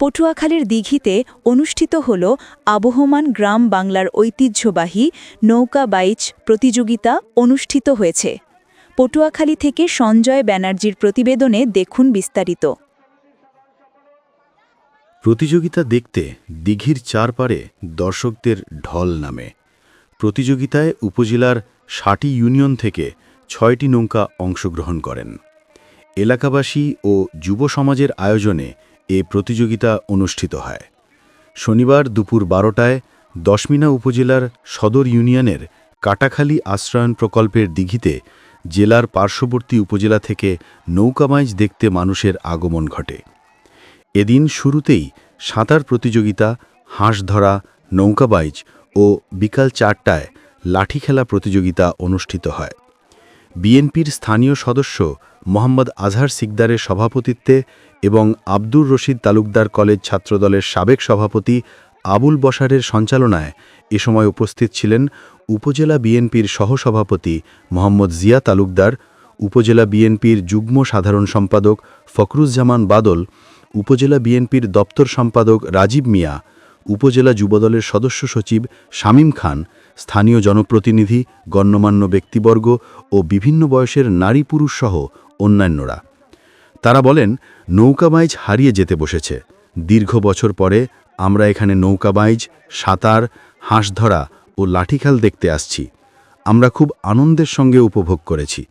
পটুয়াখালীর দিঘিতে অনুষ্ঠিত হল আবহমান গ্রাম বাংলার ঐতিহ্যবাহী নৌকা বাইচ প্রতিযোগিতা অনুষ্ঠিত হয়েছে। পটুয়াখালী থেকে সঞ্জয় ব্যানার্জির প্রতিবেদনে দেখুন বিস্তারিত। প্রতিযোগিতা দেখতে দিঘির চারপারে দর্শকদের ঢল নামে। প্রতিযোগিতায় উপজেলার ষাটি ইউনিয়ন থেকে ছয়টি নৌকা অংশগ্রহণ করেন। এলাকাবাসী ও যুব সমাজের আয়োজনে এ প্রতিযোগিতা অনুষ্ঠিত হয়। শনিবার দুপুর বারোটায় দশমিনা উপজেলার সদর ইউনিয়নের কাটাখালী আশ্রয়ণ প্রকল্পের দিঘিতে জেলার পার্শ্ববর্তী উপজেলা থেকে নৌকামাইজ দেখতে মানুষের আগমন ঘটে। এদিন শুরুতেই সাঁতার প্রতিযোগিতা, হাঁস ধরা নৌকাবাইজ ও বিকাল চারটায় লাঠি খেলা প্রতিযোগিতা অনুষ্ঠিত হয়। বিএনপির স্থানীয় সদস্য মোহাম্মদ আজহার সিকদারের সভাপতিত্বে এবং আব্দুর রশিদ তালুকদার কলেজ ছাত্রদলের সাবেক সভাপতি আবুল বসারের সঞ্চালনায় এ সময় উপস্থিত ছিলেন উপজেলা বিএনপির সহসভাপতি মোহাম্মদ জিয়া তালুকদার, উপজেলা বিএনপির যুগ্ম সাধারণ সম্পাদক ফখরুজ্জামান বাদল, উপজেলা বিএনপির দপ্তর সম্পাদক রাজীব মিয়া উপজেলা যুবদলের সদস্য সচিব শামীম খান, স্থানীয় জনপ্রতিনিধি, গণ্যমান্য ব্যক্তিবর্গ ও বিভিন্ন বয়সের নারী পুরুষ সহ অন্যান্যরা। তারা বলেন নৌকাবাইজ হারিয়ে যেতে বসেছে। দীর্ঘ বছর পরে আমরা এখানে নৌকাবাইজ সাঁতার হাঁস ধরা ও লাঠিখাল দেখতে আসছি। আমরা খুব আনন্দের সঙ্গে উপভোগ করেছি।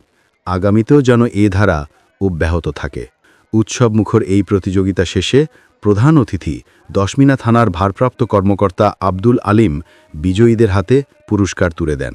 আগামীতেও যেন এ ধারা অব্যাহত থাকে। উৎসব মুখর এই প্রতিযোগিতা শেষে প্রধান অতিথি দশমিনা থানার ভারপ্রাপ্ত কর্মকর্তা আব্দুল আলিম বিজয়ীদের হাতে পুরস্কার তুলে দেন।